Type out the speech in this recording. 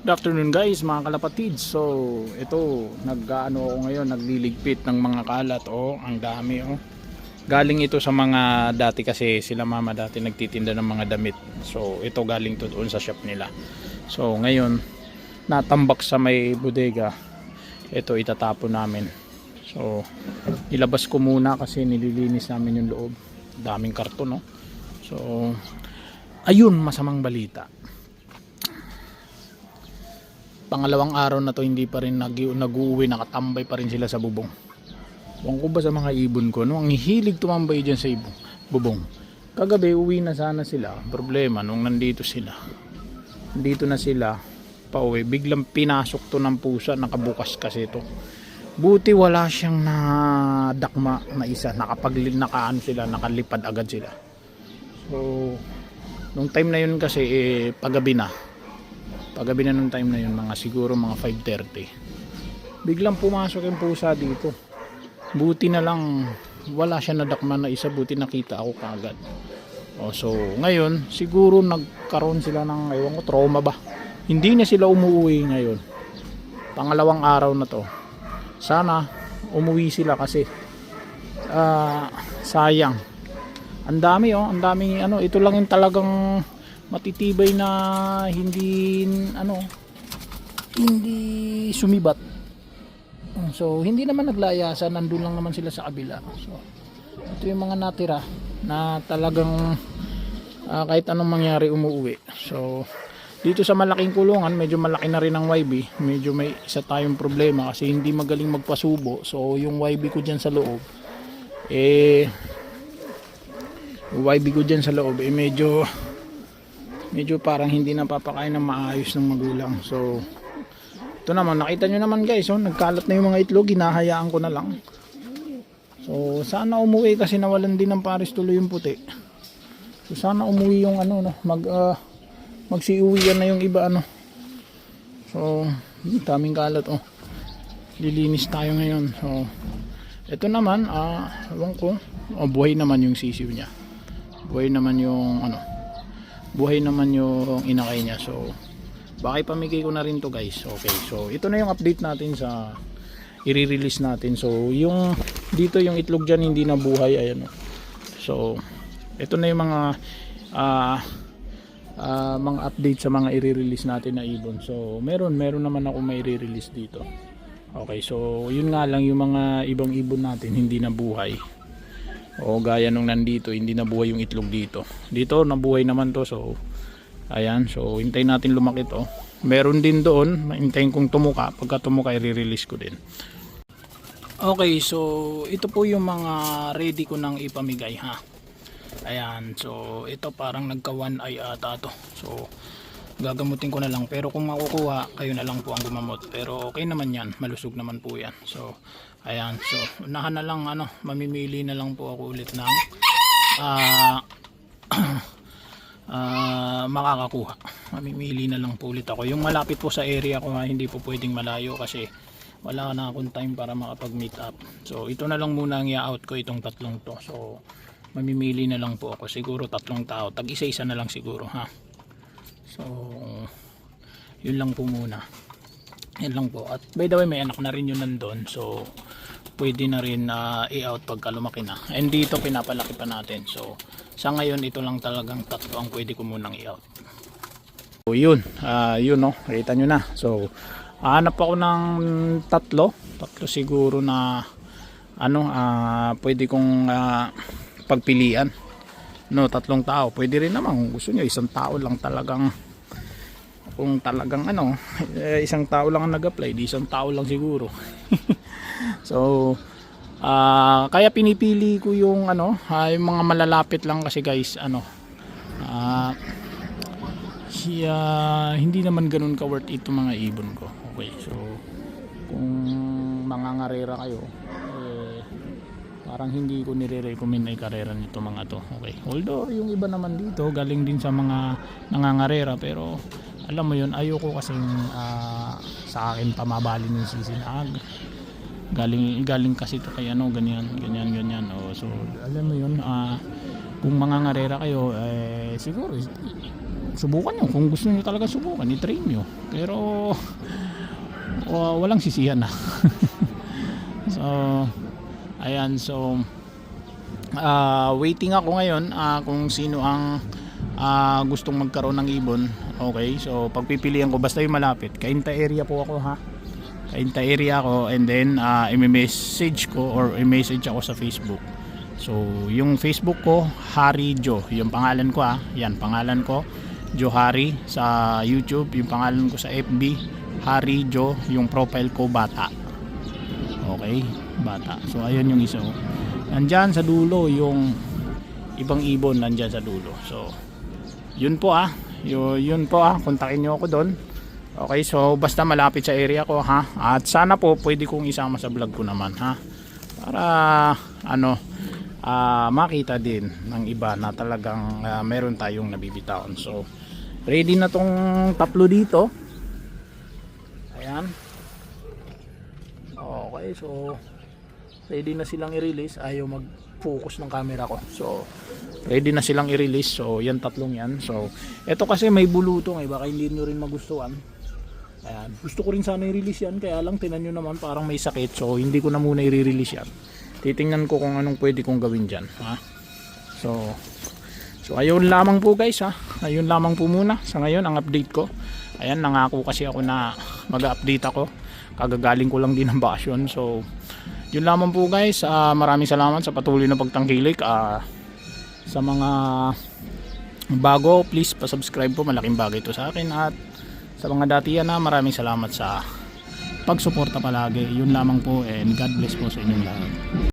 Good afternoon guys, mga kalapatids. So, ito, nag-ano ako ngayon, nagliligpit ng mga kalat. Oh, ang dami oh. Galing ito sa mga dati kasi sila mama dati nagtitinda ng mga damit. So, ito galing to doon sa shop nila. So, ngayon, natambak sa may bodega. Ito itatapon namin. So, ilabas ko muna kasi nililinis namin yung loob. Daming karton, no? So, ayun, masamang balita pangalawang araw na to hindi pa rin nag nag-uwi nakatambay pa rin sila sa bubong. Huwag ko ba sa mga ibon ko no ang hilig tumambay dyan sa ibong bubong. Kagabi uwi na sana sila. Problema nung nandito sila nandito na sila pauwi biglang pinasok to ng pusa nakabukas kasi to. Buti wala siyang nadakma na isa nakapag nakaano sila nakalipad agad sila. So nung time na yun kasi eh, paggabi na paggabi na nung time na yun mga siguro mga 5.30 biglang pumasok yung pusa dito. Buti na lang wala siya nadakma na isa buti nakita ako kagad. O, so ngayon siguro nagkaroon sila ng ewan ko trauma ba? Hindi na sila umuwi ngayon. Pangalawang araw na to. Sana umuwi sila kasi ah, sayang. Ang dami oh ang dami ano ito lang yung talagang matitibay na hindi ano hindi sumibat. So hindi naman naglayasan nandun lang naman sila sa kabila. So ito yung mga natira na talagang ah, kahit anong mangyari umuwi. So dito sa malaking kulungan medyo malaki na rin ang YB medyo may isa tayong problema kasi hindi magaling magpasubo. So yung YB ko dyan sa loob eh YB ko dyan sa loob eh medyo medyo parang hindi napapakain ng maayos ng magulang. So ito naman nakita nyo naman guys oh, nagkalat na yung mga itlog hinahayaan ko na lang. So sana umuwi kasi nawalan din ng pares tuloy yung puti. So sana umuwi yung ano no mag uh, magsiuwian na yung iba ano. So daming kalat oh. Lilinis tayo ngayon. So ito naman ah uh, ko. Oh, buhay naman yung sisiw niya. Buhay naman yung ano buhay naman yung inakay niya so baka ipamigay ko na rin to guys? Okay so ito na yung update natin sa i-release natin. So yung dito yung itlog dyan hindi na buhay ayan o. so ito na yung mga ah ah, mga update sa mga i-release natin na ibon. So meron meron naman ako may i-release dito. Okay so yun nga lang yung mga ibang ibon natin hindi na buhay o gaya nung nandito hindi nabuhay yung itlog dito. Dito nabuhay naman to so ayan so hintayin natin lumaki to. Meron din doon hintayin kong tumuka. Pagka tumuka i-release ko din. Okay so ito po yung mga ready ko nang ipamigay ha? Ayan so ito parang nagka one eye ata to. So gagamutin ko na lang. Pero kung makukuha kayo na lang po ang gumamot. Pero okay naman yan. Malusog naman po yan. So ayan. So unahan na lang ano mamimili na lang po ako ulit ng ah ah, makakakuha. Mamimili na lang po ulit ako. Yung malapit po sa area ko ha, hindi po pwedeng malayo kasi wala na akong time para makapag meet up. So ito na lang muna ang i-out ko itong tatlong to. So mamimili na lang po ako. Siguro tatlong tao. Tag isa isa na lang siguro ha so yun lang po muna. Yan lang po. At by the way may anak na rin yun nandun. So pwede na rin na i-out pagka lumaki na. And dito pinapalaki pa natin. So sa ngayon ito lang talagang tatlo ang pwede ko munang i-out. So yun. Ah yun no? Kita nyo na. So hanap ako ng tatlo. Tatlo siguro na ano ah pwede kong ah, pagpilian no tatlong tao. Pwede rin naman kung gusto nyo isang tao lang talagang kung talagang ano eh, isang tao lang ang nag-apply di isang tao lang siguro. So ah kaya pinipili ko yung ano ah, yung mga malalapit lang kasi guys ano ah siya hindi naman ganun ka worth it mga ibon ko. Okay so kung mangangarera kayo parang hindi ko nire-recommend ay karera nito mga to. Okay. Although yung iba naman dito galing din sa mga nangangarera pero alam mo yun ayoko kasing ah, sa akin pamabalin yung sisinag. Galing galing kasi to kay ano ganyan ganyan ganyan. Oh so alam mo yun ah kung mangangarera kayo eh siguro subukan nyo. Kung gusto nyo talaga subukan i-train nyo. Pero wa- walang sisihan na. So ayan so ah, waiting ako ngayon ah, kung sino ang ah, gustong magkaroon ng ibon. Okay so pagpipilian ko basta yung malapit. Kainta area po ako ha? Kainta area ako and then ah, i-message ko or i-message ako sa Facebook. So yung Facebook ko Hari Jo. Yung pangalan ko ha? Yan pangalan ko Jo Hari sa YouTube. Yung pangalan ko sa FB Hari Jo yung profile ko bata okay bata. So ayun yung isa oh. nandyan sa dulo yung ibang ibon nandyan sa dulo. So yun po ah. Yun, yun po ah. Kontakin nyo ako doon. Okay so basta malapit sa area ko ha. At sana po pwede kong isama sa vlog ko naman ha. Para ano ah, makita din ng iba na talagang ah, meron tayong nabibitawan. So ready na tong tatlo dito. Ayan okay. So ready na silang i-release. Ayaw mag-focus ng camera ko. So ready na silang i-release. So yan tatlong yan. So eto kasi may bulutong eh baka hindi nyo rin magustuhan. Ayan. Gusto ko rin sana i-release yan. Kaya lang tinan nyo naman parang may sakit. So hindi ko na muna i-release yan. Titingnan ko kung anong pwede kong gawin dyan ha? So so ayun lamang po guys ha? Ayun lamang po muna sa ngayon ang update ko. Ayan nangako kasi ako na mag-update ako kagagaling ko lang din ng bakasyon. So yun lamang po guys. Ah, maraming salamat sa patuloy na pagtangkilik. Ah, sa mga bago please pa-subscribe po. Malaking bagay ito sa akin. At sa mga dati yan na maraming salamat sa pagsuporta palagi. Yun lamang po and God bless po sa inyong lahat